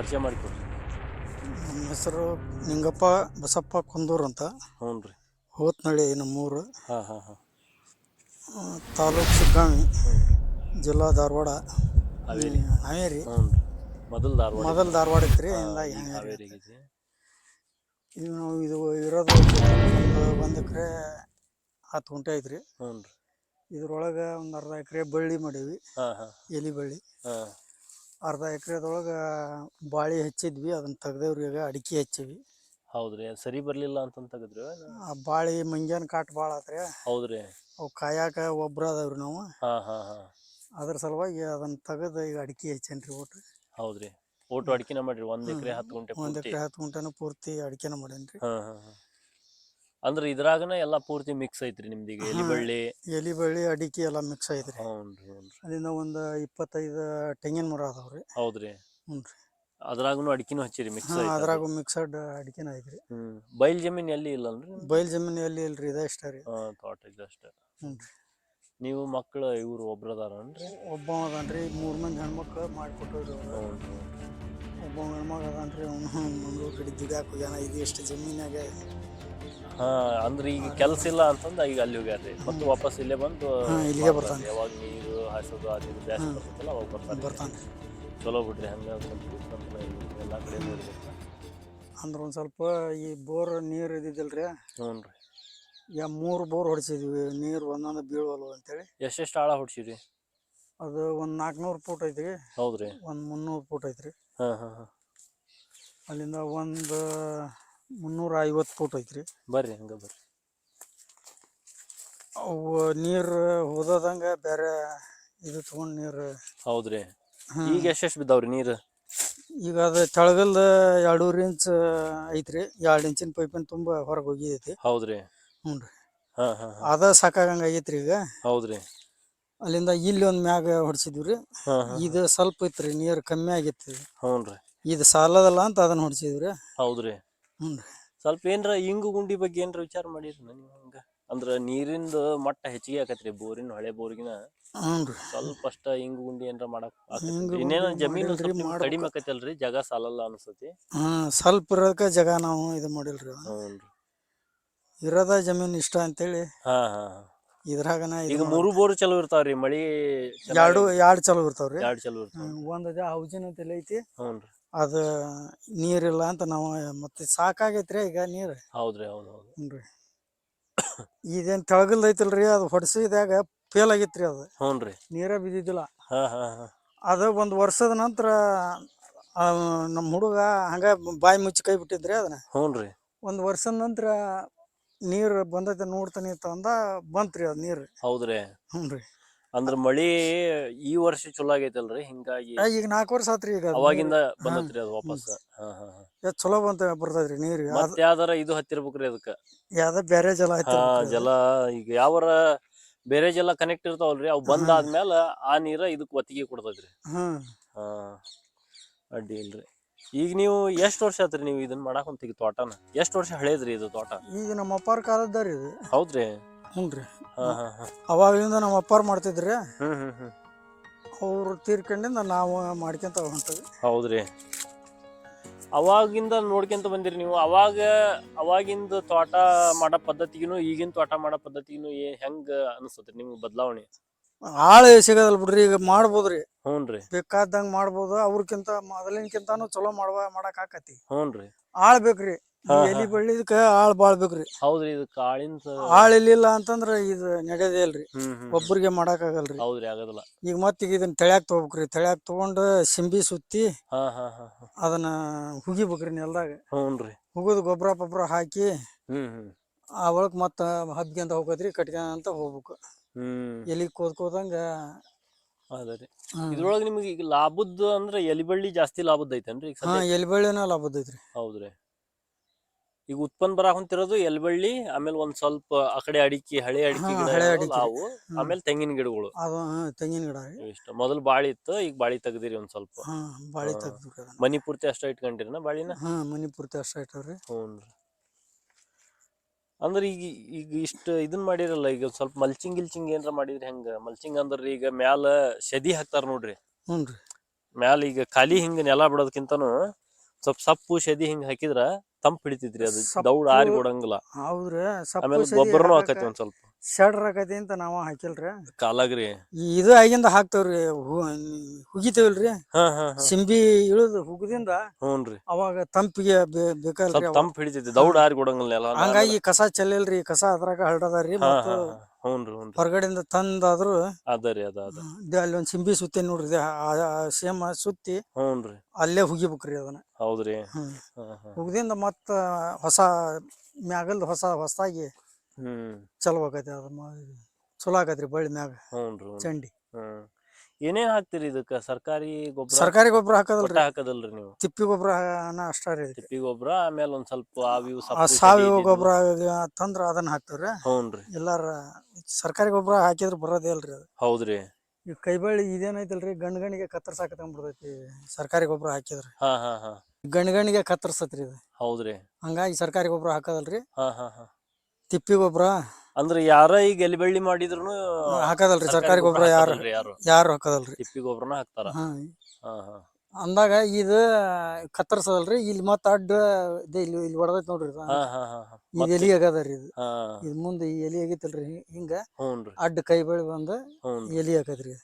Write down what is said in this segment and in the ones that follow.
ಪರಿಚಯ ಮಾಡಿಕೊಡ್ರಿ ನಮ್ಮ ಹೆಸರು ನಿಂಗಪ್ಪ ಬಸಪ್ಪ ಕುಂದೂರು ಅಂತ. ಹ್ಞೂ ರೀ. ಹೋತ್ನಳ್ಳಿ ನಮ್ಮೂರು. ಹಾಂ ಹಾಂ ಹಾಂ. ತಾಲೂಕು ಶಿಗ್ಗಾಂವಿ ಜಿಲ್ಲಾ ಧಾರವಾಡ. ಹಾವೇರಿ. ಹಾವೇರಿ. ಹ್ಞೂ ರೀ. ಮೊದಲು ಧಾರವಾಡ. ಮೊದಲು ಧಾರವಾಡ ಇತ್ತು ಇಲ್ಲ ಹಿಂಗಾಗಿ ಹಾವೇರಿ ಇದು ನಾವು ಇದು ಇರೋದು ಒಂದು ಒಂದು ಎಕರೆ ಹತ್ತು ಗುಂಟೆ ಐತ್ರಿ. ಹ್ಞೂ ರೀ. ಇದ್ರೊಳಗೆ ಒಂದು ಅರ್ಧ ಎಕರೆ ಬಳ್ಳಿ ಮಾಡೀವಿ. ಹಾಂ ಹಾಂ. ಎಲಿ ಬಳ್ಳಿ. ಹಾಂ. ಅರ್ಧ ಎಕರೆದೊಳಗೆ ಬಾಳೆ ಹಚ್ಚಿದ್ವಿ ಅದನ್ನ ತೆಗ್ದೇವ್ರಿ ಈಗ ಅಡಿಕೆ ಹಚ್ಚಿವಿ. ಹೌದ್ರಿ ಅದ್ ಸರಿ ಬರಲಿಲ್ಲ ಅಂತ ತೆಗದ್ರಿ ಆ ಬಾಳೆ ಮಂಗ್ಯಾನ ಕಾಟ್ ಭಾಳ ಆತ್ರಿ. ಹೌದ್ರಿ. ಅವು ಕಾಯಾಕ ಒಬ್ರು ಅದಾವ್ರಿ ನಾವು. ಹಾಂ ಹಾಂ ಹಾಂ. ಅದ್ರ ಸಲುವಾಗಿ ಅದನ್ನ ತೆಗೆದು ಈಗ ಅಡಿಕೆ ಹಚ್ಚೇನ್ರಿ ಒಟ್ಟು ಹೌದ್ರಿ. ಓಟು ಅಡಿಕೆನ ಮಾಡ್ರಿ ಒಂದ್ ಎಕರೆ ಹತ್ತು ಗುಂಟೆ ಒಂದ್ ಪೂರ್ತಿ? ಎಕರೆ ಹತ್ತು ಗುಂಟೆನ ಪೂರ್ತಿ ಅಡಿಕೆನ ಮಾಡೇನ್ರಿ. ಹಾ ಹಾ ಹಾಂ. ಅಂದ್ರೆ ಇದ್ರಾಗನ ಎಲ್ಲ ಪೂರ್ತಿ ಮಿಕ್ಸ್ ಐತ್ರಿ ನಿಮ್ದು ಈಗ ಎಲಿ. ಬಳ್ಳಿ ಎಲಿ ಬಳ್ಳಿ ಅಡಿಕೆ ಎಲ್ಲ ಮಿಕ್ಸ್ ಐತ್ರಿ. ಹ್ಞೂ ರೀ ಅಲ್ಲಿಂದ ಒಂದು ಇಪ್ಪತ್ತೈದು ತೆಂಗಿನ ಮರ ಅದಾವ್ರಿ. ಹೌದ್ರಿ. ಹ್ಞೂ ರೀ ಅದ್ರಾಗನು ಅಡಿಕೆನೂ ಹಚ್ಚಿರಿ ಮಿಕ್ಸ್ ಅದ್ರಾಗು ಅದ್ರಾಗ ಮಿಕ್ಸಡ್ ಅಡಿಕೆನ ಐತ್ರಿ. ಹ್ಮ್ ಬಯಲ್ ಜಮೀನ್ ಎಲ್ಲಿ ಇಲ್ಲ ಅಂದ್ರೆ ಬಯಲ್ ಜಮೀನ್ ಎಲ್ಲಿ ಇಲ್ರಿ ಇದ ಇಷ್ಟ ರೀ. ಹಾ ತೋಟ ಇದೆ ಅಷ್ಟೇ. ಹ್ಞೂ ರೀ ನೀವು ಮಕ್ಕಳು ಇವ್ರು ಒಬ್ರದಾರನ್ರಿ? ಒಬ್ಬ ಅದಾನ್ರಿ ಮೂರು ಮಂದಿ ಹೆಣ್ಮಕ್ಳು ಹ್ಞೂ ಒಬ್ಬ ಹೆಣ್ಮಗ ಅದಾನ್ರಿ ಅವನು ಮಂಗ್ಳೂರು ಕಡೆ ದುಡ್ಯಾಕ ಹೋಗ್ಯಾನ ಇದು ಎಷ್ಟು ಜಮೀನಾಗ ಹಾ ಅಂದ್ರೆ ಈಗ ಕೆಲಸ ಇಲ್ಲ ಅಂತಂದ ಈಗ ಅಲ್ಲಿ ಹೋಗ್ಯಾರ್ರಿ ಮತ್ತೆ ವಾಪಸ್ ಇಲ್ಲೇ ಬಂದು ಹಾ, ಇಲ್ಲಿಗೆ ಬರ್ತಾನೆ. ಯಾವಾಗ ನೀರು ಹಾಸೋದು ಅದು ಇದು ಜಾಸ್ತಿ ಬರ್ತಲ್ಲ ಬರ್ತೈತಲ್ಲ ಅವಾಗ ಬರ್ತಾರೆ ಬರ್ತಾನ್ರಿ ಚಲೋ ಬಿಡ್ರಿ ಹಂಗೆ ಸ್ವಲ್ಪ ಇರ್ಬೇಕು. ಕಡೆ ಅಂದ್ರೆ ಒಂದು ಸ್ವಲ್ಪ ಈ ಬೋರ್ ನೀರು ಇದ್ದಿದ್ದಿಲ್ರಿ. ಹ್ಞೂ ರೀ. ಯಾ ಮೂರು ಬೋರ್ ಹೊಡಿಸಿದ್ವಿ ನೀರು ಒಂದೊಂದು ಬೀಳುವಲ್ವ ಅಂತೇಳಿ. ಎಷ್ಟೆಷ್ಟು ಆಳ ಹೊಡ್ಸಿರಿ ಅದು ಒಂದು ನಾಲ್ಕುನೂರು ಫೂಟ್ ಐತ್ರಿ. ಹೌದ್ರಿ. ಒಂದು ಮುನ್ನೂರು ಫೂಟ್ ಐತ್ರಿ. ಹಾಂ ಹಾ ಹಾ. ಅಲ್ಲಿಂದ ಒಂದು ಮುನ್ನೂರ ಐವತ್ತು ಫೂಟ್ ಐತ್ರಿ. ಬರ್ರಿ ಹಂಗೆ ಬರ್ರಿ. ಅವು ನೀರು ಹೋದದಂಗ ಬೇರೆ ಇದು ತಗೊಂಡು ನೀರು ಹೌದ್ರಿ. ಈಗ ಎಷ್ಟೆಷ್ಟು ಬಿದ್ದಾವ್ರಿ ನೀರು? ಈಗ ಅದು ತೆಳಗಲ್ದ ಎರಡೂವರೆ ಇಂಚ್ ಐತ್ರಿ. ಎರಡು ಇಂಚಿನ ಪೈಪಿನ ತುಂಬ ಹೊರಗೆ ಹೋಗಿದೈತಿ. ಹೌದ್ರಿ. ಹ್ಞೂ ರೀ. ಹಾ ಹಾ ಅದ ಸಾಕಾಗಂಗ ಆಗೈತ್ರಿ ಈಗ. ಹೌದ್ರಿ. ಅಲ್ಲಿಂದ ಇಲ್ಲಿ ಒಂದು ಮ್ಯಾಗ ಹೊಡ್ಸಿದ್ವಿ ರೀ. ಇದು ಸ್ವಲ್ಪ ಐತ್ರಿ ನೀರು ಕಮ್ಮಿ ಆಗಿತ್ತು. ಹೌನ್ರಿ ಹ್ಞೂ ರೀ ಇದು ಸಾಲದಲ್ಲ ಅಂತ ಅದನ್ನ ಹೊಡ್ಸಿದ್ವಿ ರೀ. ಹೌದ್ರಿ. ಹ್ಞೂ ರೀ ಸ್ವಲ್ಪ ಏನ್ರ ಇಂಗು ಗುಂಡಿ ಬಗ್ಗೆ ಏನ್ರ ವಿಚಾರ ಮಾಡಿರಿ ನೀವು ಹಂಗ. ಅಂದ್ರ ನೀರಿಂದ ಮಟ್ಟ ಹೆಚ್ಚಿಗೆ ಆಕತ್ರಿ ಬೋರಿನ ಹಳೆ ಬೋರಿಗಿನ ಹ್ಞೂ ರೀ ಸ್ವಲ್ಪ ಅಷ್ಟ ಇಂಗು ಗುಂಡಿ ಏನ್ರ ಮಾಡಕ್ ಆಕತ್ರಿ. ಇಂಗು ಇನ್ನೇನ ಜಮೀನು ಮಾಡಿಲ್ರಿ, ಸ್ವಲ್ಪ ನಿಮ್ಗ್ ಮಾಡ್ಬೇಕು. ಕಡಿಮೆ ಆಕತ್ತಲ್ರಿ ಜಾಗ ಸಾಲಲ್ಲ ಅನ್ಸತಿ. ಹಾಂ ಸ್ವಲ್ಪ ಇರೋದಕ್ಕೆ ಜಾಗ ನಾವು ಇದು ಮಾಡಿಲ್ರಿ. ಹ್ಞೂನ್ರಿ. ಇರೋದ ಜಮೀನು ಇಷ್ಟ ಅಂತೇಳಿ ಹಾ ಹಾ ಹಾ. ಇದ್ರಾಗನ ಈಗ ಇದು ಮೂರು ಬೋರ್ ಚಲೋ ಇರ್ತಾವ್ರಿ ಮಳಿ ಎರಡು ಎರಡು ಚಲೋ ಇರ್ತಾವ್ರಿ. ಎರಡು ಚಲೋ ಇರ್ತಾವ ಒಂದ್ ಅದ ಹೌಜಿನ ತಲೆ ಐತಿ. ಹ್ಞೂನ್ರಿ. ಅದು ನೀರಿಲ್ಲ ಅಂತ ನಾವು ಮತ್ತೆ ಸಾಕಾಗೈತ್ರಿ ಈಗ ನೀರು. ಹೌದ್ರಿ ಹೌದು ಹೌದು. ಹ್ಞೂ ಇದೇನು ತೆಳಗಲ್ದ ಐತಲ್ರಿ ಅದು ಹೊಡ್ಸಿದಾಗ ಫೇಲ್ ಆಗೈತ್ರಿ ಅದು. ಹ್ಞೂನ್ರಿ ನೀರ ಬಿದ್ದಿದ್ದಿಲ್ಲ. ಹಾ ಹಾ ಹಾ. ಅದು ಒಂದು ವರ್ಷದ ನಂತರ ನಮ್ಮ ಹುಡುಗ ಹಂಗ ಬಾಯಿ ಮುಚ್ಚಿ ಕೈ ಬಿಟ್ಟಿದ್ರಿ ಅದನ್ನ. ಹ್ಞೂನ್ರಿ ಒಂದು ವರ್ಷದ ನಂತರ ನೀರು ಬಂದೈತೆ ನೋಡ್ತಾನೆ ಅಂದ ಬಂತ್ರಿ ಅದು ನೀರು. ಹೌದ್ರಿ. ಹ್ಞೂ ರೀ ಅಂದ್ರ ಮಳಿ ಈ ವರ್ಷ ಚಲೋ ಆಗೈತಲ್ರಿ ಹಿಂಗಾಗಿ ಈಗ ನಾಲ್ಕು ವರ್ಷ ಆತ್ರಿ ಈಗ ಅದು ಅವಾಗಿಂದ. ಬಂದತ್ರಿ ಅದು ವಾಪಸ್. ಹಾ ಹಾ ಹಾ. ಎಷ್ಟ್ ಚಲೋ ಬಂತ ಬರ್ತದ್ರಿ ನೀರು. ಅದು ಯಾವ್ದಾರ ಇದು ಹತ್ತಿರ್ಬೇಕ್ರಿ ಅದಕ್ಕ. ಯಾವ್ದ ಬೇರೆ ಜಲ ಹಾ ಜಲ ಈಗ ಯಾವರ ಬೇರೆ ಜಲ ಕನೆಕ್ಟ್ ಇರ್ತಾವಲ್ರಿ ಅವು ಬಂದ್ ಆದ್ಮೇಲೆ ಆ ನೀರ ಇದಕ್ ಒತ್ತಿಗೆ ಕೊಡ್ತದ್ರಿ. ಹ್ಮ್. ಹಾ ಅಡ್ಡಿ ಇಲ್ರಿ. ಈಗ ನೀವು ಎಷ್ಟ್ ವರ್ಷ ಆತ್ರಿ ನೀವು ಇದನ್ನ ಮಾಡಾಕ್ ಹೊಂತೀಗ ತೋಟನ? ಎಷ್ಟ್ ವರ್ಷ ಹಳೇದ್ರಿ ಇದು ತೋಟ? ಈಗ ನಮ್ಮ ಅಪ್ಪಾರ ಕಾಲದ್ದಾರಿ ಇದು. ಹೌದ್ರಿ. ಹ್ಞೂ ರೀ ಅವಾಗಿಂದ ನಮ್ಮ ಅಪ್ಪಾರು ಮಾಡ್ತಿದ್ರಿ. ಹ್ಮ್ ಹ್ಮ್ ಹ್ಮ್. ಅವ್ರು ತೀರ್ಕೊಂಡಿಂದ ನಾವು ಮಾಡ್ಕೊಂತ ಹೊಂಟವಿ ಹೌದ್ರಿ. ಅವಾಗಿಂದ ನೋಡ್ಕೊಂತ ಬಂದಿರಿ ನೀವು. ಅವಾಗ ಅವಾಗಿಂದ ತೋಟ ಮಾಡೋ ಪದ್ಧತಿಗೂ ಈಗಿನ ತೋಟ ಮಾಡೋ ಪದ್ಧತಿಗೂ ಏ ಹೆಂಗ ಅನಿಸ್ತದ್ರಿ ನಿಮ್ಗೆ ಬದಲಾವಣೆ? ಆಳ ಸಿಗೋದಲ್ಲ ಬಿಡ್ರಿ ಈಗ ಮಾಡ್ಬೋದ್ರಿ. ಹ್ಞೂನ್ರಿ ಬೇಕಾದಂಗೆ ಮಾಡ್ಬೋದು ಅವ್ರಕ್ಕಿಂತ ಮೊದಲಿನಕ್ಕಿಂತಾನು ಚಲೋ ಮಾಡುವ ಮಾಡಕ್ ಆಕತಿ ಹ್ಞೂನ್ರಿ ಆಳ್ ಬೇಕ್ರಿ. ಎಲಿ ಬಳ್ಳಿ ಇದಕ್ಕ ಆಳ್ ಬಾಳ್ ಬೇಕ್ರಿ ಹೌದ್ರಿ ಇದು ಕಾಳಿನ ಆಳ್ ಇಲ್ಲಿಲ್ಲ ಅಂತಂದ್ರ ಇದು ನಡೆಯದೇ ಇಲ್ರಿ ಒಬ್ಬರಿಗೆ ಹ್ಮ್ ಮಾಡಕ್ ಆಗಲ್ರಿ. ಹೌದ್ರಿ ಆಗದಿಲ್ಲ. ಈಗ ಮತ್ತೆ ಈಗ ಇದನ್ನ ತೆಳ್ಯಾಕ್ ತಗೋಬೇಕ್ರಿ. ತೆಳ್ಯಾಕ್ ತಗೊಂಡ್ ಸಿಂಬಿ ಸುತ್ತಿ ಹಾ ಹಾ ಹಾ ಹಾ. ಅದನ್ನ ಹುಗಿಬೇಕ್ರಿ ನೆಲ್ದಾಗ. ಹ್ಞೂನ್ರಿ ಹುಗಿದು ಗೊಬ್ಬರ ಪೊಬ್ಬರ ಹಾಕಿ ಹ್ಮ್ ಹ್ಮ್. ಆ ಒಳಗ್ ಮತ್ತ ಹಬ್ಗೆಂತ ಹೋಗತ್ರಿ ಕಟ್ಕೊಂತ ಹೋಗ್ಬೇಕು. ಹ್ಮ್. ಎಲಿ ಕೋದ್ಕೋದಂಗ ಅದರಿ ಹ್ಮ್. ಇದ್ರೊಳಗೆ ನಿಮ್ಗೆ ಈಗ ಲಾಭದ್ದು ಅಂದ್ರೆ ಎಲಿಬಳ್ಳಿ ಜಾಸ್ತಿ ಲಾಭದ್ದು ಐತೇನ್ರಿ ಈಗ ಹಾ ಸದ್ಯ ಎಲಿ ಬಳ್ಳಿನ ಲಾಭದೈತ್ರಿ ಹೌದ್ರಿ. ಈಗ ಉತ್ಪನ್ನ ಬರಾ ಹೊಂತಿರೋದು ಎಲ್ಬಳ್ಳಿ ಆಮೇಲೆ ಒಂದ್ ಸ್ವಲ್ಪ ಆ ಕಡೆ ಅಡಿಕೆ ಹಳೆ ಅಡಿಕೆ ಹಾ, ಗಿಡ ಹಳೆ ಇದಾವಲ್ಲ ಅಡಿಕೆ. ಅವು ಆಮೇಲೆ ತೆಂಗಿನ ಗಿಡಗಳು. ಅದು ಹಾ, ತೆಂಗಿನ ಗಿಡ ರೀ. ಇಷ್ಟ. ಮೊದಲು ಬಾಳಿ ಇತ್ತು ಈಗ ಬಾಳಿ ತೆಗ್ದಿರಿ ಒಂದ್ ಸ್ವಲ್ಪ. ಹಾ ಬಾಳಿ ಹಾ. ಅದನ್ನ ಮನಿ ಪೂರ್ತಿ ಅಷ್ಟ ಇಟ್ಕೊಂಡಿರಿನ ಬಾಳಿನ? ಹಾ ಮನಿ ಪೂರ್ತಿ ಅಷ್ಟ ಇಟ್ಟವ್ರಿ. ಹ್ಞೂನ್ರಿ ಅಂದ್ರೆ ಈಗ ಈಗ ಇಷ್ಟ ಇದನ್ ಮಾಡಿರಲ್ಲ ಈಗ ಸ್ವಲ್ಪ ಮಲ್ಚಿಂಗ್ ಗಿಲ್ಚಿಂಗ್ ಏನ್ರ ಮಾಡಿದ್ರಿ ಹೆಂಗ? ಮಲ್ಚಿಂಗ್ ಅಂದ್ರ ಈಗ ಮ್ಯಾಲ ಶದಿ ಹಾಕ್ತಾರ ನೋಡ್ರಿ. ಹ್ಞೂನ್ರಿ ಮ್ಯಾಲ ಈಗ ಖಾಲಿ ಹಿಂಗ ನೆಲ ಬಿಡೋದಕ್ಕಿಂತನು ಸ್ವಲ್ಪ ಸಪ್ಪು ಶದಿ ಹಿಂಗ ಹಾಕಿದ್ರ ತಂಪ್ ಹಿಡಿತಿದ್ರಿ ಅದು ಸಪ್ಪು- ದೌಡ್ ಆರಿ ಕೊಡಂಗಿಲ್ಲ ಹೌದ್ರಿ ಆಮೇಲೆ ಸಪ್ಪು ಗೊಬ್ಬರನು ಹಾಕತಿ ಒಂದ್ ಸ್ವಲ್ಪ. ಸಡ್ರ ಆಕತಿ ಅಂತ ನಾವ ಹಾಕಿಲ್ರಿ. ಕಾಲಾಗ್ರಿ. ಈ ಇದು ಆಗಿಂದ ಹಾಕ್ತೇವ್ರಿ ಹು- ಹುಗಿತೇವಲ್ರಿ? ಹಾ ಹಾ ಹಾ. ಸಿಂಬಿ ಇಳಿದು ಹುಗದಿಂದ ಹ್ಞೂನ್ರಿ ಅವಾಗ ತಂಪಿಗೆ ಬೇ- ಬೇಕಲ್ರಿ ಸ್ವಲ್ಪ ಅವಾಗ. ತಂಪ್ ಹಿಡಿತೈತಿ ದೌಡ್ ಆರಿ ಕೊಡಂಗಿಲ್ಲ ನೆಲ ಹಂಗಾಗಿ ಕಸ ಚೆಲ್ಲಿಲ್ರಿ ಕಸ ಅದ್ರಾಗ ಹರಡದಾರಿ ಹಾ ಮತ್ತು ಹಾ ಹಾ. ಹ್ಞೂನ್ರಿ ಹ್ಞೂನ್ರಿ ಹೊರಗಡೆಯಿಂದ ತಂದಾದ್ರು ಅದ ರೀ ಅದ ಅದ. ಅಲ್ಲಿ ಒಂದ್ ಸಿಂಬಿ ಸುತ್ತಿ ನೋಡ್ರಿ ಸೇಮ್ ಸುತ್ತಿ ಹ್ಞೂನ್ರಿ ಅಲ್ಲೇ ಹುಗಿಬೇಕ್ರಿ ಅದನ್ನ. ಹೌದ್ರಿ. ಹ್ಮ್. ಹಾ ಹಾ. ಹುಗ್ದಿಂದ ಮತ್ತ ಹೊಸ ಮ್ಯಾಗಲ್ದ ಹೊಸ ಹೊಸದಾಗಿ ಹ್ಮ್. ಚಲೋ ಆಗತ್ತೆ ಅದ ಮ- ಚಲೋ ಆಗತ್ರಿ ಬಳ್ಳಿ ಮ್ಯಾಗ ಹ್ಞೂನ್ರಿ ಹ್ಞೂನ್ರಿ. ಚಂಡಿ. ಹ್ಮ್. ಏನೇನ್ ಹಾಕ್ತಿರಿ ಇದಕ್ಕ? ಸರ್ಕಾರಿ ಗೊಬ್ಬರ ಸರ್ಕಾರಿ ಗೊಬ್ಬರ ಒಟ್ಟ ಹಾಕದಲ್ರಿ ಹಾಕದಲ್ರಿ ನೀವು? ತಿಪ್ಪಿ ಗೊಬ್ಬರ ಅಷ್ಟ ರೀ. ತಿಪ್ಪಿ ಗೊಬ್ಬರ ಆಮೇಲೆ ಒಂದ್ ಸ್ವಲ್ಪ ಆವಿವು ಆ ಸಪ್ಪು ಸಾವಯವ. ಗೊಬ್ಬರ ತಂದ್ರ ಅದನ್ನ ಹಾಕ್ತೇವ್ರಿ. ಹ್ಞೂನ್ರಿ ಎಲ್ಲಾರ ಸರ್ಕಾರಿ ಗೊಬ್ಬರ ಹಾಕಿದ್ರ ಬರೋದೇ ಅಲ್ರಿ ಅದು. ಹೌದ್ರಿ. ಈ ಕೈಬಳ್ಳಿ ಇದೇನೈತಲ್ರಿ ಗಂಡ್ ಗಣಿಗೆ ಕತ್ತರ್ಸಾಕತ್ತಂಬಿಡ್ತೈತಿ ಸರ್ಕಾರಿ ಗೊಬ್ಬರ ಹಾಕಿದ್ರೆ. ಹಾ ಹಾ ಹಾ. ಗಂಡ್ ಗಣಿಗೆ ಕತ್ತರ್ಸತ್ರಿ ಇದು. ಹೌದ್ರಿ. ಹಂಗಾಗಿ ಸರ್ಕಾರಿ ಗೊಬ್ಬರ ಹಾಕದಲ್ರಿ. ಹಾ ಹಾ ಹಾ. ತಿಪ್ಪಿ ಗೊಬ್ಬರ? ಅಂದ್ರೆ ಯಾರ ಈಗ ಎಲ್ಲಿ ಬೆಳ್ಳಿ ಮಾಡಿದ್ರು ಹಾಕದಲ್ರಿ ಸರ್ಕಾರಿ ಗೊಬ್ಬರ ಯಾರು ಯಾರು? ಯಾರು ಹಾಕದಲ್ರಿ? ತಿಪ್ಪಿ ಗೊಬ್ಬರನ ಹಾಕ್ತಾರ? ಹಾ. ಹಾ ಹಾ. ಅಂದಾಗ ಇದ ಕತ್ತರ್ಸದಲ್ರಿ ಇಲ್ಲಿ ಮತ್ತ ಅಡ್ಡ ಇದೆ ಇಲ್ಲಿ ಇಲ್ಲಿ ಹೊಡೆದೈತಿ ನೋಡ್ರಿ ಇದು. ಎಲಿ ಆಗದರಿ ಇದು. ಇದ್ ಮುಂದೆ ಈ ಎಲಿ ಆಗೈತಲ್ರಿ ಹಿಂಗ. ಅಡ್ಡ ಕೈ ಬೆಳಿ ಬಂದ ಎಲಿ ಹಾಕದ್ರಿ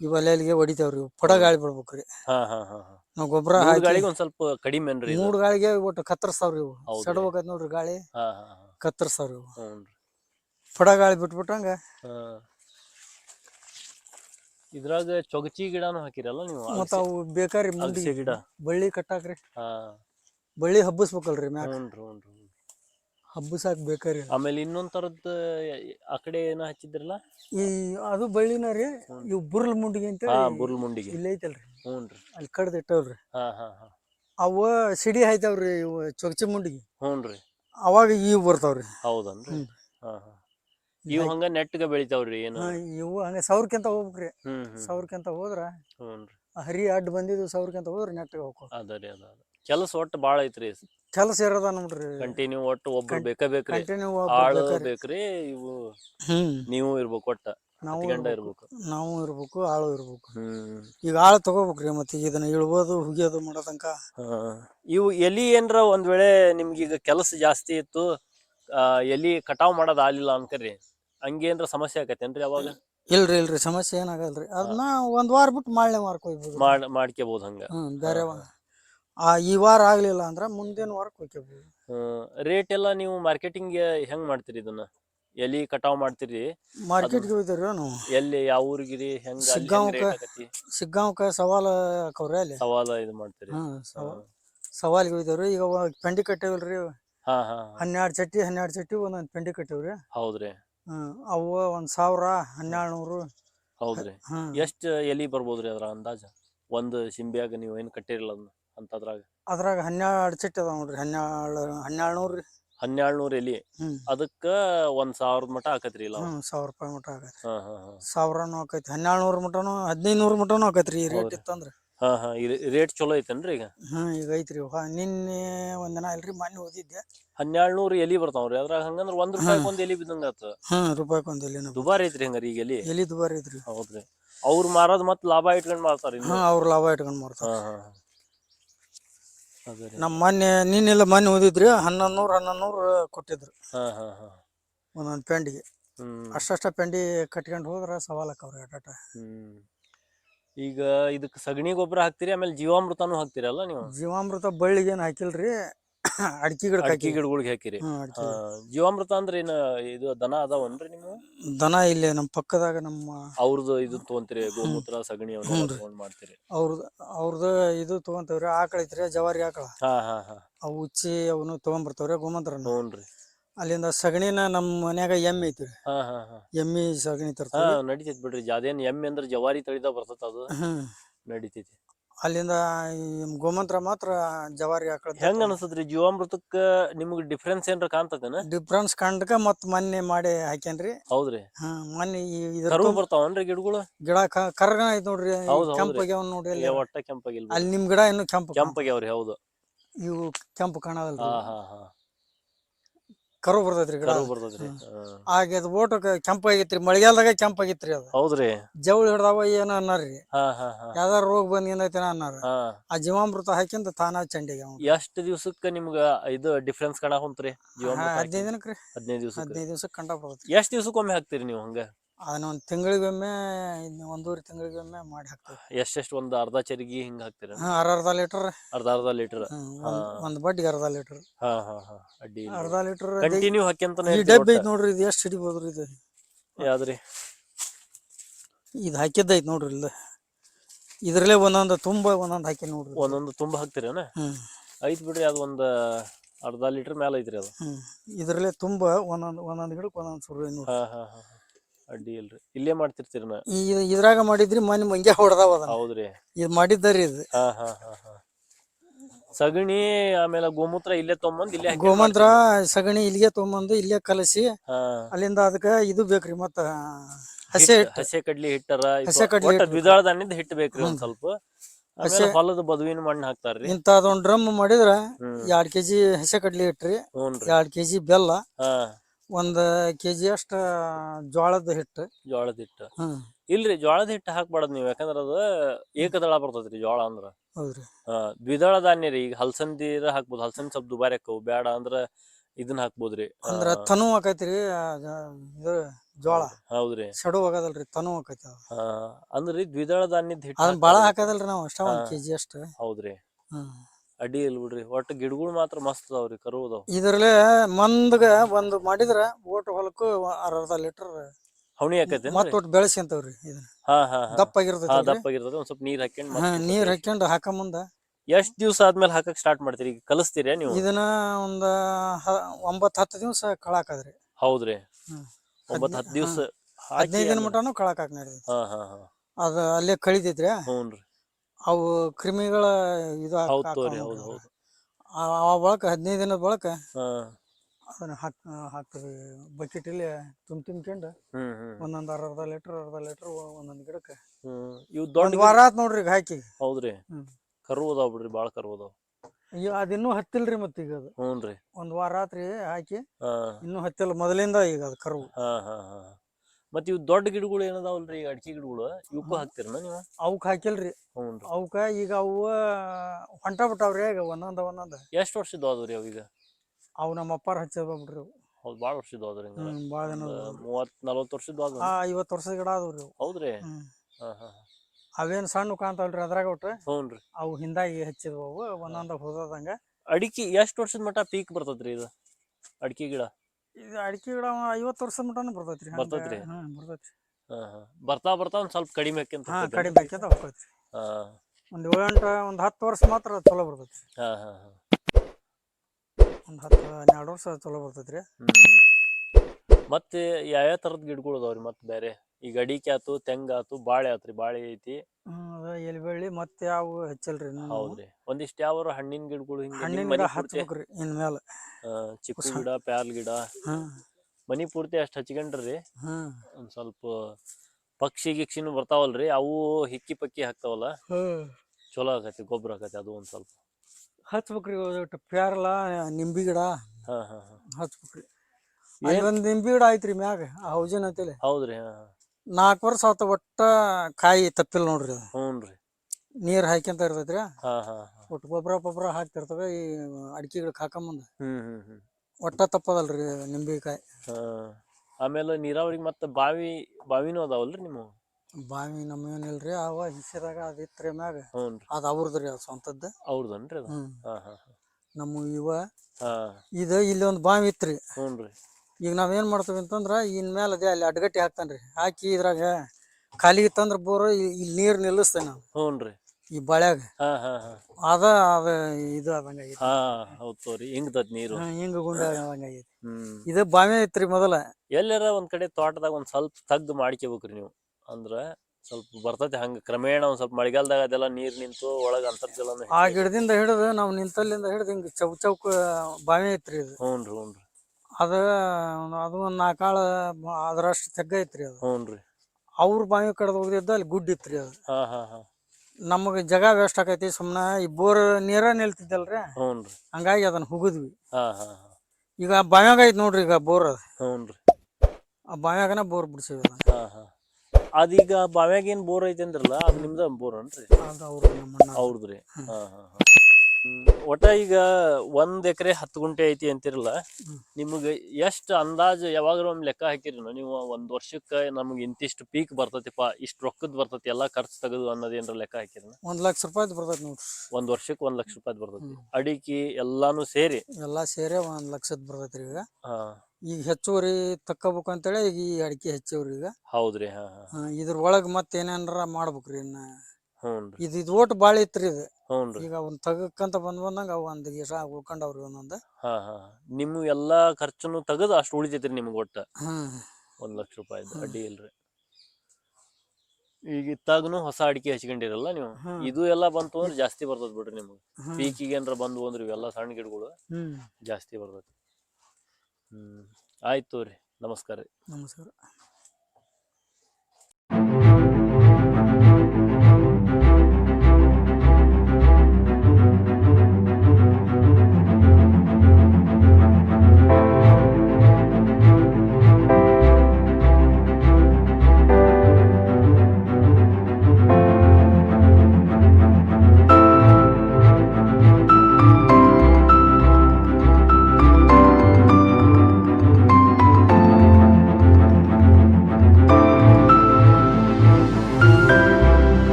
ಇವ ಅಲ್ಲಿಗೆ ಹೊಡಿತಾವ್ರಿ ಪಡ ಗಾಳಿ ಬಿಡ್ಬೇಕ್ರಿ ನಾವ್ ಗೊಬ್ಬರ ಹಾಕಿ ಗಾಳಿಗೆ ಒಂದ್ ಸ್ವಲ್ಪ ಕಡಿಮೆ ಮೂರ್ ಗಾಳಿಗೆ ಒಟ್ಟು ಕತ್ತರಿಸ್ತಾವ್ರಿ ಇವು. ಹೌದ್ರಿ. ಸಡ್ಬೇಕತ್ ನೋಡ್ರಿ ಗಾಳಿ. ಹಾ ಫಡಗಾಳಿ ಇವು ಹ್ಞೂನ್ರಿ. ಪಡ ಗಾಳಿ ಬಿಟ್ಬಿಟ್ಟಂಗ ಹಾ. ಇದ್ರಾಗ ಚೊಗಚಿ ಗಿಡನೂ ಹಾಕಿರಲ್ಲ ನೀವು ಮತ್ತ ಅವು ಬೇಕಾರಿ ಮುಂದಿ ಅಗಸೆ ಗಿಡ. ಬಳ್ಳಿ ಕಟ್ಟಾಕ್ರಿ. ಹಾ. ಬಳ್ಳಿ ಹಬ್ಬಸ್ಬೇಕಲ್ರಿ ಮ್ಯಾಗ ಹ್ಞೂನ್ರಿ ಹ್ಞೂನ್ರಿ ಹಬ್ಬಸಾಕ್ ಬೇಕಾರಿ ಆಮೇಲೆ ಇನ್ನೊಂದ್ ತರದ್ ಆ ಕಡೆ ಏನೋ ಹಚ್ಚಿದ್ರಲ್ಲ? ಈ ಅದು ಬಳ್ಳಿನ ರೀ ಇವು ಬುರ್ಲ್ ಮುಂಡಿಗೆ ಅಂತ ಹಾ ಬುರ್ಲ್ ಮುಂಡಿಗೆ. ಇಲ್ಲಿ ಐತಲ್ರಿ. ಹ್ಞೂನ್ರಿ. ಅಲ್ಲಿ ಕಡ್ದು ಇಟ್ಟವ್ರಿ. ಹಾ ಹಾ ಹಾ. ಅವ ಸಿಡಿ ಹಾಯ್ತಾವ್ರಿ ಇವು ಚೊಗಚಿ ಮುಂಡಿಗೆ. ಹ್ಞೂನ್ರಿ. ಅವಾಗ ಇವು ಬರ್ತಾವ್ರಿ. ಹೌದನ್ರಿ? ಹ್ಮ್. ಹಾ ಹಾ. ಇವ್ ಹಂಗ ನೆಟ್ಗ ಬೆಳಿತಾವ್ರಿ ಏನು? ಹಾ, ಇವು ಹಂಗ ಸಾವಿರಕ್ಕಿಂತ ಹೋಗ್ಬೇಕ್ರಿ. ಹ್ಮ್ ಹ್ಮ್. ಸಾವಿರಕ್ಕಿಂತ ಹೋದ್ರ ಹ್ಞೂನ್ರಿ ಹರಿ ಅಡ್ಡ ಬಂದಿದ್ದು ಸಾವಿರಕ್ಕಿಂತ ಹೋದ್ರ ನೆಟ್ಟಿಗೆ ಹೋಗ್ಕೋ ಅದ ರೀ ಅದ ಅದ. ಕೆಲಸ ಒಟ್ಟು ಬಾಳ ಐತ್ರಿ ಕೆಲಸ ಇರೋದ ನೋಡ್ರಿ. ಕಂಟಿನ್ಯೂ ಒಟ್ಟು ಒಬ್ರು ಬೇಕ ಬೇಕ್ರಿ. ಕಂಟಿನ್ಯೂ ಆಳು ಬೇಕ್ರಿ ಇವು. ಹ್ಮ್. ನೀವು ಇರ್ಬೇಕು ಒಟ್ಟ. ನಾವು ಗಂಡ ಇರ್ಬೇಕು. ನಾವು ಇರ್ಬೇಕು ಆಳು ಇರ್ಬೇಕು. ಹ್ಮ್. ಈಗ ಆಳು ತಗೋಬೇಕ್ರಿ ಮತ್ತೆ ಈಗ ಇದನ್ನ ಇಳ್ಬೋದು ಹುಗಿಯೋದು ಮಾಡೋ ತನಕ. ಹಾ. ಇವು ಎಲಿ ಏನ್ರ ಒಂದ್ ವೇಳೆ ನಿಮ್ಗೆ ಈಗ ಕೆಲಸ ಜಾಸ್ತಿ ಇತ್ತು ಆ, ಎಲಿ ಕಟಾವ್ ಮಾಡೋದ್ ಆಗ್ಲಿಲ್ಲ ಅನ್ಕರಿ. ಹಂಗೇನ್ರ ಸಮಸ್ಯೆ ಆಕತ್ತೇನ್ರಿ ಅವಾಗ? ಇಲ್ರಿ ಇಲ್ರಿ ಸಮಸ್ಯೆ ಏನಾಗಲ್ರಿ. ಅದನ್ನ ಒಂದ್ ವಾರ ಬಿಟ್ಟು ಮಾಡಲೇ ಮಾಡ್ಕೋಬಹುದು ಮಾಡ್ ಮಾಡ್ಕೋಬಹುದು ಹಂಗ. ಹ್ಮ್ ಬೇರೆ ವಾ- ಆ ಈ ವಾರ ಆಗ್ಲಿಲ್ಲ ಅಂದ್ರ ಮುಂದಿನ ವಾರಕ್ಕೆ ಹೋಗ್ಕೋಬಹುದು ರೇಟ್ ಎಲ್ಲ ನೀವು ಮಾರ್ಕೆಟಿಂಗ್ ಹೆಂಗ್ ಮಾಡ್ತೀರಿ ಇದನ್ನ? ಎಲಿ ಕಟಾವ್ ಮಾಡ್ತೀರಿ ಮಾರ್ಕೆಟ್ಗೆ ನಾವು? ಎಲ್ಲಿ ಯಾವ ಊರಿಗಿರಿ ಹೆಂಗ ಸಿಗ್ಗಾಂವ್ಕ ಸವಾಲ ಹಾಕವ್ರಿ ಅಲ್ಲಿ? ಸವಾಲ ಇದು ಮಾಡ್ತೀರಿ. ಸವಾಲ್ ಸವಾ ಸವಾಲಿಗೆ ಹೋಯ್ತಾವ್ರಿ ಈಗ ಪೆಂಡಿ ಕಟ್ಟೇವಲ್ರಿ. ಹಾ ಹಾ. ಹನ್ನೆರಡು ಚಟ್ಟಿ ಹನ್ನೆರಡು ಚಟ್ಟಿ ಒಂದೊಂದು ಪೆಂಡಿ ಕಟ್ಟೇವ್ರಿ. ಹೌದ್ರಿ. ಹ್ಮ್ ಅವು ಒಂದ್ ಸಾವಿರ ಹನ್ನೆರಡು ನೂರು ಹೌದ್ರಿ ಎಷ್ಟ್ ಎಲಿ ಬರ್ಬೋದ್ರಿ ಅದ್ರ ಅಂದಾಜ? ಒಂದ್ ಸಿಂಬಿಯಾಗ ನೀವ್ ಏನ್ ಕಟ್ಟಿರಲ್ಲ ಅದನ್ನ ಅಂತದ್ರಾಗ ಅದ್ರಾಗ ಹನ್ನೆರಡು ಚಟ್ಟಿ ಅದಾವ ನೋಡ್ರಿ ಹನ್ನೆರಡು ಹನ್ನೆರಡು ನೂರು ರೀ ಹನ್ನೆರಡು ನೂರ್ ಎಲಿ ಅದಕ್ಕ ಒಂದ್ ಸಾವಿರದ ಮಟ ಆಕತ್ರಿ ಇಲ್ಲ ಹ್ಮ್ ಸಾವಿರ ರೂಪಾಯಿ ಮಟ ಆಗತ್ತೆ ಹಾ ಹಾ ಹಾ. ಸಾವಿರನೂ ಆಕೈತಿ. ಹನ್ನೆರಡು ನೂರ ಮಟನು ಹದಿನೈದು ನೂರು ಮಟನು ಆಕೈತ್ರಿ ರೇಟ್ ಇತ್ತಂದ್ರೆ. ಹಾ ಹಾ ರೇಟ್ ಚಲೋ ಐತೇನ್ರಿ ಈಗ? ಹ್ಮ್ ಈಗ ಐತ್ರಿ ನಿನ್ನೆ ಒಂದಿನ ಇಲ್ರಿ ಮೊನ್ನೆ ಓದಿದ್ದೆ ಹನ್ನೆರಡು ನೂರ್ ಎಲಿ ಬರ್ತಾವ್ರಿ. ಅದ್ರಾಗ ಹಂಗಂದ್ರ ಒಂದ್ ರೂಪಾಯಿ ಒಂದ್ ಎಲಿ ಬಿದ್ದಂಗ ಆತ. ರೂಪಾಯಿ ಒಂದ್ ಎಲ್ಲಿ ದುಬಾರಿ ಐತ್ರಿ ಹಂಗಾರ ಈಗ ಎಲಿ? ಎಲ್ಲಿ ದುಬಾರಿ ಐತ್ರಿ. ಹೌದ್ರಿ. ಅವ್ರ ಮಾರೋದ್ ಮತ್ ಲಾಭ ಇಟ್ಕೊಂಡ್ ಮಾರ್ತಾರ ಇನ್ನು. ಅವ್ರ ಲಾಭ ಇಟ್ಕೊಂಡ್ ಮಾರ್ತಾರ. ಹಾ ಹಾ ಹಾ. ಅದೇ ರೀ ನಮ್ಮ ಮೊನ್ನೆ ನಿನ್ನೆಲ್ಲ ಮೊನ್ನೆ ಓದಿದ್ರಿ ಹನ್ನೊಂದು ನೂರು ಹನ್ನೊಂದು ನೂರು ಕೊಟ್ಟಿದ್ರು. ಹಾ ಹಾ ಹಾ. ಒಂದೊಂದು ಪೆಂಡಿಗೆ. ಹ್ಮ್. ಅಷ್ಟಷ್ಟ ಪೆಂಡಿ ಕಟ್ಕೊಂಡು ಹೋದ್ರ ಸವಾಲ್ ಆಕವ್ರಿ ಅಟಾಟ ಹ್ಮ್. ಈಗ ಇದಕ್ಕೆ ಸಗಣಿ ಗೊಬ್ಬರ ಹಾಕ್ತಿರಿ ಆಮೇಲೆ ಜೀವಾಮೃತನೂ ಹಾಕ್ತಿರಲ್ಲ ನೀವು? ಜೀವಾಮೃತ ಬಳ್ಳಿಗೆ ಏನ್ ಹಾಕಿಲ್ರಿ ಅಡಿಕೆ ಗಿಡಕ್ಕೆ ಅಕ್ಕಿ ಹಾಕಿ ಗಿಡಗಳಿಗೆ ಹಾಕಿರಿ. ಹ್ಮ್ ಅಡಿಕೆ ಹಾ ಜೀವಾಮೃತ ಅಂದ್ರೆ ಏನ ಇದು ದನ ಅದಾವನ್ರಿ ನೀವು ದನ ಇಲ್ಲೇ ನಮ್ಮ ಪಕ್ಕದಾಗ ನಮ್ಮ ಅವ್ರದ್ದು ಇದು ತಗೊಂತೀರಿ ಗೋಮೂತ್ರ ಸಗಣಿ ಅವನ್ನೆಲ್ಲ ತಗೊಂಡ್ ಮಾಡ್ತೀರಿ. ಅವ್ರದ್ದು ಅವ್ರದ್ದು ಇದು ತಗೊಂತೇವ್ರಿ ಆಕಳ ಐತ್ರಿ ಜವಾರಿ ಆಕಳ. ಹಾ ಹಾ ಹಾ. ಅವು ಉಚ್ಚಿ ಅವನು ತಗೊಂಬರ್ತಾವ್ರಿ ಗೋಮಂತ್ರನ. ಹ್ಞೂನ್ರಿ ಅಲ್ಲಿಂದ ಸಗಣಿನ ನಮ್ಮ ಮನ್ಯಾಗ ಎಮ್ಮೆ ಐತ್ರಿ. ಹಾ ಹಾ ಹಾ. ಎಮ್ಮಿ ಸಗಣಿ ಹಾ ತರ್ತೀವಿ ನಡಿತೈತಿ ಬಿಡ್ರಿ. ಜಾದೇನ್ ಎಮ್ಮೆ ಅಂದ್ರ ಜವಾರಿ ತಳಿದ ಬರ್ತದ ಅದು. ಹ್ಮ್. ನಡಿತೈತಿ. ಅಲ್ಲಿಂದ ಈ ಗೋಮಂತ್ರ ಮಾತ್ರ ಜವಾರಿ ಆಕಳ ಹೆಂಗ ಅನಸ್ತದ್ರಿ ಜೀವಾಮೃತಕ್ಕ ನಿಮ್ಗ್ ಡಿಫ್ರೆನ್ಸ್ ಏನ್ರ ಕಾಣ್ತದೇನ? ಡಿಫ್ರೆನ್ಸ್ ಕಂಡಕ ಮತ್ ಮೊನ್ನೆ ಮಾಡಿ ಹಾಕೇನ್ರಿ ಹೌದ್ರಿ. ಹಾ ಮೊನ್ನೆ ಈ ಇದ್ರ ಕರು ಬರ್ತಾವನ್ರಿ ಗಿಡಗಳು? ಗಿಡ ಕರ್ಗ ಐತ್ ನೋಡ್ರಿ ಹೌದ್. ಕೆಂಪಾಗ್ಯಾವ ನೋಡ್ರಿ ಅಲ್ಲಿ. ಒಟ್ಟ ಕೆಂಪಾಗಿಲ್ ಅಲ್ಲಿ ನಿಮ್ ಗಿಡ ಇನ್ನು ಕೆಂಪು ಕೆಂಪಗ್ಯಾವ್ರಿ ಕೆಂಪಾಗ್ಯಾವ್ರಿ ಹೌದು. ಇವು ಕೆಂಪು ಕಾಣವಲ್ರಿ. ಹಾ ಹಾ ಹಾ. ಕರು ಬರ್ತೈತ್ರಿ ಗಿಡ. ಕರು ಬರ್ತದ್ರಿ ಹಾ. ಹಾಗೆ ಅದು ಓಟು ಕೆಂಪ್ ಆಗೈತ್ರಿ ಮಳೆಗಾಲದಾಗ ಕೆಂಪ್ ಆಗೈತ್ರಿ ಅದು. ಹೌದ್ರಿ. ಜವಳಿ ಹಿಡ್ದಾವ ಏನೋ ಅನ್ನಾರ್ರಿ ಯಾವ್ದಾರ ರೋಗ ಬಂದ್ ಏನೈತಿ ಅನ್ನಾರ. ಆ ಜೀವಾಮೃತ ಹಾಕಿಂದ ತಾನ ಚಂಡಿಗೆ ಎಷ್ಟ್ ದಿವ್ಸಕ್ಕ ನಿಮ್ಗ ಇದು ಡಿಫ್ರೆನ್ಸ್ ಕಾಣ ಹೊಂತ್ರಿ? ಹದಿನೈದು ದಿನಕ್ರಿ. ಹದಿನೈದು ದಿವ್ಸ ಹದಿನೈದು ದಿವ್ಸಕ್ಕೆ ಕಂಡ ಬರ್ತೈತಿ ಎಷ್ಟ್ ದಿವ್ಸಕ್ಕೊಮ್ಮೆ ಹಾಕ್ತೀರಿ ನೀವು ಹಂಗ? ಅದನ್ನ ಒಂದು ತಿಂಗಳಿಗೊಮ್ಮೆ ಇದ್ನ ಒಂದೂವರೆ ತಿಂಗಳಿಗೊಮ್ಮೆ ಮಾಡಿ ಹಾಕ್ತೀವಿ. ಎಷ್ಟೆಷ್ಟು ಒಂದು ಅರ್ಧ ಚರಿಗೆ ಹಿಂಗ ಹಾಕ್ತೀರ? ಹಾ ಅರ್ಧ ಅರ್ಧ ಲೀಟರ್. ಅರ್ಧ ಅರ್ಧ ಲೀಟರ್. ಒಂದು ಬಡ್ಡಿಗೆ ಅರ್ಧ ಲೀಟರ್. ಹಾ ಹಾ ಹಾ. ಅಡ್ಡಿ ಅರ್ಧ ಲೀಟರ್ ಕಂಟಿನ್ಯೂ ಹಾಕ್ಯಂತಾನೆ ಈ ಡಬ್ಬಿ ಐತಿ ನೋಡ್ರಿ ಇದು ಎಷ್ಟು ಹಿಡಿಬೋದ್ರಿ ಇದು? ಯಾವ್ದ್ರಿ ಇದು ಹಾಕಿದ್ದೈತಿ ನೋಡ್ರಿ ಇಲ್ಲ ಇದ್ರಲ್ಲೇ ಒಂದೊಂದು ತುಂಬ ಒಂದೊಂದು ಹಾಕಿ ನೋಡ್ರಿ. ಒಂದೊಂದು ತುಂಬಾ ಹಾಕ್ತೀರ ಹ್ಮ್. ಐತ್ ಬಿಡ್ರಿ ಅದು ಒಂದು ಅರ್ಧ ಲೀಟರ್ ಮೇಲೆ ಐತ್ರಿ ಅದು. ಹ್ಮ್. ಇದ್ರಲ್ಲೇ ತುಂಬ ಒಂದೊಂದು ಒಂದೊಂದು ಗಿಡಕ್ಕೆ ಒಂದೊಂದು ಸುರು ನೋಡಿ ಹಾ ಹಾ ಹಾ. ಅಡ್ಡಿ ಇಲ್ರಿ. ಇಲ್ಲೇ ಮಾಡ್ತಿರ್ತೀರಿ ನಾ? ಈ ಇದ್ರಾಗ ಮಾಡಿದ್ರಿ ಮನೆ ಮಂಗ್ಯ ಹೊಡೆದಾವ ಅದನ್ನ. ಹೌದ್ರಿ. ಇದು ಮಾಡಿದ್ದಾರಿ ಇದು. ಹಾ ಹಾ ಹಾ ಹಾ. ಸಗಣಿ ಆಮೇಲೆ ಗೋಮೂತ್ರ ಇಲ್ಲೇ ತೊಗೊಂಬಂದ್ ಇಲ್ಲೇ ಗೋಮೂತ್ರ ಗೋಮಂತ್ರ ಸಗಣಿ ಇಲ್ಲಿಗೆ ತೊಗೊಂಬಂದು ಇಲ್ಲೇ ಕಲಸಿ ಹಾ. ಅಲ್ಲಿಂದ ಅದಕ್ಕೆ ಇದು ಬೇಕ್ರಿ ಮತ್ತ ಹಸೆ ಹಸಿ ಹಸೆ ಕಡ್ಲಿ ಹಿಟ್ಟರ ಹಸೆ ಕಡ್ಲಿ ಒಟ್ಟ ಹಿಟ್ಟು. ದ್ವಿದಳ ಧಾನ್ಯದ ಹಿಟ್ಟು ಬೇಕ್ರಿ ಒಂದ್ ಸ್ವಲ್ಪ. ಆಮೇಲೆ ಹೊಲದ ಬದುವಿನ ಮಣ್ಣು ಹಾಕ್ತಾರ್ರಿ. ಇಂಥದೊಂದ್ ಡ್ರಮ್ ಮಾಡಿದ್ರ ಹ್ಮ್. ಎರಡ್ ಕೆಜಿ ಹಸೆ ಕಡ್ಲಿ ಇಟ್ರಿ ಹ್ಞೂನ್ರಿ ಎರಡ್ ಕೆಜಿ ಬೆಲ್ಲ ಹಾ. ಒಂದ್ ಕೆಜಿ ಅಷ್ಟ ಜೋಳದ ಹಿಟ್ಟು. ಜೋಳದ ಹಿಟ್ಟು. ಹ್ಮ್ ಇಲ್ರಿ ಜೋಳದ ಹಿಟ್ಟು ಹಾಕ್ಬಾರ್ದು ನೀವು ಯಾಕಂದ್ರ ಅದು ಏಕದಳ ಬರ್ತದ್ರಿ ಜೋಳ ಅಂದ್ರ. ಹೌದ್ರಿ. ದ್ವಿದಳ ಧಾನ್ಯ ರೀ ಈಗ ಹಲಸಂದಿ ಹಾಕ್ಬೋದು ಹಲಸಂದಿ ಸ್ವಲ್ಪ ದುಬಾರಿ ಹಾಕವು ಬೇಡ ಅಂದ್ರ ಇದನ್ನ ಹಾಕ್ಬೋದ್ರಿ. ಆ, ಅಂದ್ರ ತನು ಆಕೈತ್ರಿ ಆ, ಜ- ಇದು ಜೋಳ ಹೌದ್ರಿ. ಸಡು ಆಗದಲ್ರಿ ತನು ಆಕೈತಿ ಅದು. ಅಂದ್ರಿ ದ್ವಿದಳ ಧಾನ್ಯದ ಹಿಟ್ಟು ಅದನ್ನ ಬಾಳ ಹಾಕದಲ್ರಿ ನಾವು ಅಷ್ಟ ಒಂದ್ ಹಾ. ಕೆಜಿ ಅಷ್ಟ. ಹೌದ್ರಿ. ಹ್ಮ್ ಅಡ್ಡಿ ಇಲ್ಲ ಬಿಡ್ರಿ. ಒಟ್ಟು ಗಿಡಗಳು ಮಾತ್ರ ಮಸ್ತ್ ಅದಾವ್ರಿ ಕರು ಅದಾವ. ಇದ್ರಲ್ಲೇ ಮಂದ್ಗ ಒಂದು ಮಾಡಿದ್ರ ಓಟ್ ಹೊಲಕ್ಕೂ ಅರ್ಧ ಲೀಟರ್ ಹವಣಿ ಹಾಕೈತಿ ಮತ್ತೆ ಒಟ್ಟು ಬೆಳೆಸ್ಕೊಂತವ್ರಿ ಇದನ್ನ. ಹಾ ಹಾ ಹಾ. ದಪ್ಪ ಹಾ ಆಗಿರ್ತೈತಿ ದಪ್ಪ ಆಗಿರ್ತದೆ ಒಂದ್ ಸ್ವಲ್ಪ ನೀರ್ ಹಾಕ್ಯಂಡ್ ಹಾ ನೀರ್ ಹಾಕ್ಯಂಡ್ ಹಾಕ ಮುಂದ. ಎಷ್ಟ್ ದಿವ್ಸ ಆದ್ಮೇಲೆ ಹಾಕಕ್ ಸ್ಟಾರ್ಟ್ ಮಾಡ್ತೀರಿ? ಈಗ ಕಲಿಸ್ತೀರಾ ನೀವು? ಇದನ್ನ ಒಂದ ಒಂಬತ್ ಒಂಬತ್ತ್ ಹತ್ತು ದಿವ್ಸ ಕಳಾಕದ್ರಿ ಹೌದ್ರಿ. ಹ್ಮ್. ಒಂಬತ್ ಹತ್ತು ದಿವ್ಸ ಹಾಕಿ ಹದಿನೈದು ದಿನ ಆಮೇಲೆ- ಮಟನು ಕಳಾಕಾಕ್ ನಡೀತೈತಿ ಹಾ ಹಾ ಹಾ. ಅದ ಅಲ್ಲೇ ಕಳಿತೈತ್ರಿ. ಹ್ಞೂನ್ರಿ ಅವು ಕ್ರಿಮಿಗಳ ಇದು ಹಾಕ್- ಹೌದ್ ಹೌದ್ ಆ- ಆ ಬಳಕ ಹದಿನೈದು ದಿನದ ಬಳಕ ಹಾ. ಅದನ್ನ ಹಾಕ್ ಹಾಕ್ತೀವಿ ಬಕೆಟ್ ಇಲ್ಲಿ ತುಂಬ ತುಂಬ್ಕೊಂಡು ಒಂದೊಂದು ಹ್ಮ್ ಒಂದೊಂದ್ ಅರ್ಧ ಲೀಟರ್ ಅರ್ಧ ಲೀಟರ್ ಒಂದೊಂದು ಗಿಡಕ್ಕೆ ಹ್ಮ್ ಇವ್ ದೊಡ್ಡ ಒಂದ್ ವಾರ ಆತ್ ನೋಡ್ರಿ ಈಗ ಹಾಕಿ ಹೌದ್ರಿ. ಹ್ಮ್. ಕರು ಅದಾವ್ ಬಿಡ್ರಿ ಬಾಳ ಕರು ಅದಾವ್. ಅಯ್ಯೋ ಅದಿನ್ನೂ ಹತ್ತಿಲ್ರಿ ಮತ್ತೆ ಈಗ ಅದು. ಹ್ಞೂನ್ರಿ ಒಂದ್ ವಾರ ಆತ್ರಿ ಹಾಕಿ ಹಾ. ಇನ್ನೂ ಹತ್ತಿಲ್ಲ ಮೊದಲಿಂದ ಈಗ ಅದು ಕರು ಹಾ ಹಾ ಹಾ. ಮತ್ ಇವು ದೊಡ್ಡ ಗಿಡಗಳು ಏನದಾವಲ್ರಿ ಈಗ ಅಡಿಕೆ ಗಿಡಗಳು? ಇವಕ್ಕೂ ಹಾಕ್ತಿರನ ನೀವು? ಅವಕ್ ಹಾಕಿಲ್ರಿ. ಹ್ಞೂನ್ರಿ ಅವಕ್ಕ ಈಗ ಅವು ಹೊಂಟ ಬಿಟ್ಟಾವ್ರಿ ಈಗ ಒಂದೊಂದ ಒಂದೊಂದ. ಎಷ್ಟ್ ವರ್ಷದ ಅದಾವ್ರಿ ಅವೀಗ ಅವು ನಮ್ಮ ಅಪ್ಪಾರ ಹಚ್ಚದ ಬಿಡ್ರಿ ಅವು. ಹೌದ್ ಬಾಳ ವರ್ಷದ ಅದಾವ್ರಿ ಹಿಂಗ. ಹ್ಮ್ ಭಾಳ ದಿನ ಮೂವತ್ ನಲ್ವತ್ ವರ್ಷದ ಅದು ಆ ಐವತ್ತು ವರ್ಷದ ಗಿಡ ಅದಾವ್ರಿ ಅವು. ಹೌದ್ರಿ? ಹಾ ಹಾ ಅವೇನ್ ಸಣ್ಣ ಕಾಣ್ತಾವಲ್ರಿ ಅದ್ರಾಗ ಒಟ್ಟು? ಹ್ಞೂನ್ರಿ ಅವು ಹಿಂದಾಗಿ ಹಚ್ಚಿದ್ವು ಅವು ಒಂದೊಂದ ಹೋದಂಗ ಅಡಿಕೆ ಎಷ್ಟು ವರ್ಷದ ಮಟ್ಟ ಪೀಕ್ ಬರ್ತದ್ರಿ ಇದು? ಅಡಿಕೆ ಗಿಡ? ಇದು ಅಡಿಕೆ ಗಿಡ ಐವತ್ತು ವರ್ಷ ಮಟನ ಬರ್ತೈತ್ರಿ ರೀ ಬರ್ತೈತ್ರಿ? ಹ್ಮ್ ಬರ್ತೈತ್ರಿ. ಹಾ ಹಾ. ಬರ್ತಾ ಬರ್ತಾ ಒಂದ್ ಸ್ವಲ್ಪ ಕಡಿಮೆ ಆಕ್ಯಂತ ಹಾಂ? ಕಡಿಮೆ ಹಾಕ್ಯದ ಹೋಗ್ತೈತಿ ಹಾ. ಒಂದು ಏಳು ಎಂಟು ಒಂದ್ ಹತ್ತು ವರ್ಷ ಮಾತ್ರ ಚಲೋ ಬರ್ತೈತಿ ಹಾ ಹಾ ಹಾ. ಒಂದು ಹತ್ತು ಹನ್ನೆರಡು ವರ್ಷ ಚಲೋ ಬರ್ತೈತ್ರಿ. ಹ್ಮ್. ಮತ್ತೆ ಯಾವ್ಯಾವ ತರದ್ ಗಿಡಗಳು ಅದಾವ್ರಿ ಮತ್ತೆ ಬೇರೆ ಈಗ ಅಡಿಕೆ ಆತು ತೆಂಗ್ ಆತು ಬಾಳೆ ಆತ್ರಿ ಬಾಳೆ ಐತಿ. ಹ್ಮ್. ಅದ ಎಲಿಬಳ್ಳಿ ಮತ್ತೆ ಯಾವ ಹಚ್ಚಲ್ರಿ ಇನ್ನು ನಾವು. ಹೌದ್ರಿ. ಒಂದಿಷ್ಟ ಯಾವ ಹಣ್ಣಿನ ಗಿಡಗಳು ಹಿಂಗ ಹಣ್ಣಿನ ಗಿಡ ಹಚ್ಬೇಕ್ರಿ ಇನ್ ಮ್ಯಾಲ ಚಿಕ್ಕ ಗಿಡ ಪ್ಯಾಲ್ ಗಿಡ. ಹ್ಮ್ ಮನಿ ಪೂರ್ತಿ ಅಷ್ಟ್ ಹಚ್ಕೊಂಡ್ರಿ. ಹ್ಮ್ ಒಂದ್ ಸ್ವಲ್ಪ ಪಕ್ಷಿ ಗಿಕ್ಷಿನು ಬರ್ತಾವಲ್ರಿ. ಅವು ಹಿಕ್ಕಿ ಪಕ್ಕಿ ಹಾಕ್ತಾವಲ್ಲ. ಹ್ಮ್ ಚಲೋ ಆಗತ್ತೆ ಗೊಬ್ಬರ ಆಗತ್ತೆ ಅದು ಒಂದ್ ಸ್ವಲ್ಪ. ಹಚ್ಬೇಕ್ರಿ ಒಟ್ಟು ಪ್ಯಾರ್ಲ ನಿಂಬಿ ಗಿಡ. ಹಾ ಹಾ ಹಾ. ಹಚ್ಬೇಕ್ರಿ ಅಲ್ಲಿ ಒಂದ್ ನಿಂಬಿ ಗಿಡ ಐತ್ರಿ ಮ್ಯಾಗ ಆ ಹೌಜನ್ ಅಂತೇಳಿ ಹೌದ್ರಿ ಹಾ ಹಾ. ನಾಲ್ಕು ವರ್ಷ ಆತ ಒಟ್ಟ ಕಾಯಿ ತಪ್ಪಿಲ್ಲ ನೋಡ್ರಿ ಅದು. ಹ್ಞೂನ್ರಿ ನೀರು ಹಾಕ್ಯಂತ ಇರ್ತೈತ್ರಿ. ಹಾ ಹಾ ಹಾ. ಒಟ್ಟು ಗೊಬ್ಬರ ಗೊಬ್ಬರ ಹಾಕ್ತಿರ್ತವೆ ಈ ಅಡಿಕೆ ಗಿಡಕ್ಕೆ ಹಾಕಂಬಂದ ಹ್ಮ್ ಹ್ಮ್ ಹ್ಮ್. ಒಟ್ಟ ತಪ್ಪದಲ್ರಿ ನಿಂಬಿಕಾಯಿ. ಹಾ. ಆಮೇಲೆ ನೀರಾವರಿಗೆ ಮತ್ತೆ ಬಾವಿ ಬಾವಿನೂ ಅದಾವಲ್ರಿ ನಿಮ್ಮ ಬಾವಿ ನಮ್ಮೇನಿಲ್ರಿ ಅವ ಹಿಸಿದಾಗ ಅದಿತ್ರಿ ಮ್ಯಾಗ. ಹ್ಞೂನ್ರಿ ಅದ್ ಅವ್ರದ್ರಿ ಅದು ಸ್ವಂತದ್ದು. ಅವ್ರದನ್ರಿ ಅದು? ಹ್ಮ್. ಹಾ ಹಾ ಹಾ. ನಮ್ಮ ಇವ ಹಾ. ಇದು ಇಲ್ಲಿ ಒಂದು ಬಾವಿ ಇತ್ರಿ. ಹ್ಞೂನ್ರಿ ಈಗ ನಾವೇನ್ ಮಾಡ್ತೀವಿ ಅಂತಂದ್ರ ಇನ್ ಮೇಲೆ ಅದೇ ಅಲ್ಲಿ ಅಡ್ಗಟ್ಟಿ ಹಾಕ್ತಾನ್ರಿ. ಹಾಕಿ ಇದ್ರಾಗ ಖಾಲಿ ಇತ್ತಂದ್ರ ಬೋರ್ ಇಲ್ಲಿ ನೀರ್ ನಿಲ್ಲಿಸ್ತೇನೆ ನಾನು ಹ್ಞೂನ್ರಿ ಈ ಬಳ್ಯಾಗ. ಹಾ ಹಾ ಹಾ. ಅದ ಅದ ಇದು ಆದಂಗ ಹಾ ಹೌದ್ ತೋರಿ. ನೀರು. ಹಿಂಗ ಗುಂಡ ಆದಂಗ ಆಗೈತಿ. ಹ್ಮ್. ಇದು ಬಾವಿ ಐತ್ರಿ ಮೊದಲ. ಎಲ್ಲಾರ ಒಂದ್ ಕಡೆ ತೋಟದಾಗ ಒಂದ್ ಸ್ವಲ್ಪ ತಗ್ದು ಮಾಡ್ಕೋಬೇಕ್ರಿ ನೀವು. ಅಂದ್ರ ಸ್ವಲ್ಪ ಬರ್ತೈತಿ ಹಂಗ. ಕ್ರಮೇಣ ಒಂದ್ ಸ್ವಲ್ಪ ಮಳೆಗಾಲದಾಗ ಅದೆಲ್ಲ ನೀರ್ ನಿಂತು ಒಳಗ ಅಂತರ್ಜಲ ಆ ಗಿಡದಿಂದ ಹಿಡಿದು ನಾವು ನಿಂತಲ್ಲಿಂದ ಹಿಡಿದು ಹಿಂಗ ಚೌಕ್ ಚೌಕ್ ಬಾವಿ ಐತ್ರಿ ಇದು. ಹ್ಞೂನ್ರಿ ಹ್ಞೂನ್ರಿ ಅದ ಅದು ಒಂದ್ ನಾಲ್ಕಾಳ ಅದರಷ್ಟು ತೆಗ್ಗ ಐತ್ರಿ ಅದು. ಹ್ಞೂನ್ರಿ ಅವ್ರ ಬಾವಿ ಕಡ್ದು ಹೋಗಿದ್ದ ಅಲ್ಲಿ ಗುಡ್ಡ ಇತ್ರಿ ಅದು. ಹಾ ಹಾ ಹಾ. ನಮಗೆ ಜಾಗ ವೇಸ್ಟ್ ಆಕೈತಿ ಸುಮ್ಮನೆ ಈ ಬೋರ್ ನೀರ ನಿಲ್ತಿದ್ದಲ್ರಿ? ಹ್ಞೂನ್ರಿ ಹಂಗಾಗಿ ಅದನ್ನ ಹುಗಿದ್ವಿ. ಹಾ ಹಾ ಹಾ. ಈಗ ಬಾವ್ಯಾಗ ಐತಿ ನೋಡ್ರಿ ಈಗ ಬೋರ್ ಅದ. ರೀ ಆ ಬಾವ್ಯಾಗನ ಬೋರ್ ಬಿಡ್ಸಿವಿ ಹಾ ಹಾ. ಅದೀಗ ಬಾವ್ಯಾಗ ಏನ್ ಬೋರ್ ಐತಿ ಅಂದ್ರಲ್ಲ ಅದು ನಿಮ್ದ ಬೋರ್ ಅನ್ರಿ ಅದು ಅವ್ರು ನಮ್ಮ ಅಣ್ಣ ಹಾ ಹಾ ಹಾ. ಒಟ್ಟ ಈಗ ಒಂದ್ ಎಕರೆ ಹತ್ತು ಗುಂಟೆ ಐತಿ ಅಂತಿರಲ್ಲ ನಿಮಗ ಎಷ್ಟ್ ಅಂದಾಜ್ ಯಾವಾಗ ಒಮ್ಮೆ ಲೆಕ್ಕ ಹಾಕಿರಿ ನೀವು. ಒಂದ್ ವರ್ಷಕ್ಕ ನಮ್ಗೆ ಇಂತಿಷ್ಟು ಪೀಕ್ ಬರ್ತತಿಪ್ಪ ಇಷ್ಟ್ ರೊಕ್ಕದ್ ಬರ್ತತಿ ಎಲ್ಲಾ ಖರ್ಚು ತೆಗೆದು ಅನ್ನೋದೇನ್ರ ಲೆಕ್ಕ ಹಾಕಿರಿ ಒಂದ್ ಲಕ್ಷ ರೂಪಾಯಿ ಬರ್ತೈತಿ ನೋಡ್ರಿ. ಒಂದ್ ವರ್ಷಕ್ಕೆ ಒಂದ್ ಲಕ್ಷ ರೂಪಾಯಿ ಬರ್ತೈತಿ. ಅಡಿಕೆ ಎಲ್ಲಾನು ಸೇರಿ? ಎಲ್ಲಾ ಸೇರಿ ಒಂದ್ ಲಕ್ಷದ ಬರ್ತೈತ್ರಿ ಈಗ. ಹಾ. ಈಗ ಹೆಚ್ಚುವರಿ ತಕ್ಕಬೇಕು ಅಂತೇಳಿ ಈಗ ಈ ಅಡಿಕೆ ಹೆಚ್ಚವ್ರಿ ಈಗ. ಹೌದ್ರಿ ಹಾ ಹಾ. ಇದ್ರ ಒಳಗ್ ಮತ್ತೆ ಏನೇನಾರ ಮಾಡ್ಬೇಕ್ರಿ ಇನ್ನ? ಹ್ಞೂನ್ರಿ ಇದು ಇದು ಓಟ್ ಬಾಳ ಇತ್ರಿ ಇದು. ಹ್ಞೂನ್ರಿ ಈಗ ಅವ್ನ ತಗಕ್ಕಂತ ಬಂದ್ ಬಂದಂಗ ಅವ್ ಒಂದ್ ಉಳ್ಕೊಂಡ್ ಉಳ್ಕೊಂಡವ್ರಿ ಒಂದೊಂದ್ ಹಾ ಹಾ ನಿಮ್ ಎಲ್ಲಾ ಖರ್ಚುನು ತೆಗೆದು ಅಷ್ಟು ಉಳಿತೈತ್ರಿ ನಿಮ್ಗೆ ಒಟ್ಟ. ಹ್ಮ್. ಒಂದ್ ಲಕ್ಷ ರೂಪಾಯಿ ಅಡ್ಡಿ ಇಲ್ರಿ. ಈಗ ಇತ್ತಾಗನು ಹೊಸ ಅಡಿಕೆ ಹಚ್ಕೊಂಡಿರಲ್ಲ ನೀವು? ಹ್ಮ್. ಇದು ಎಲ್ಲ ಬಂತು ಅಂದ್ರೆ ಜಾಸ್ತಿ ಬರ್ತದ ಬಿಡ್ರಿ ನಿಮ್ಗೆ. ಹ್ಮ್. ಪೀಕಿಗೆ ಏನ್ರ ಬಂದ್ವು ಅಂದ್ರೆ ಇವೆಲ್ಲ ಸಣ್ಣ ಗಿಡಗಳು ಹ್ಮ್. ಜಾಸ್ತಿ ಬರ್ತೈತಿ. ಹ್ಮ್. ಆಯ್ತು ರೀ ನಮಸ್ಕಾರ ರೀ. ನಮಸ್ಕಾರ.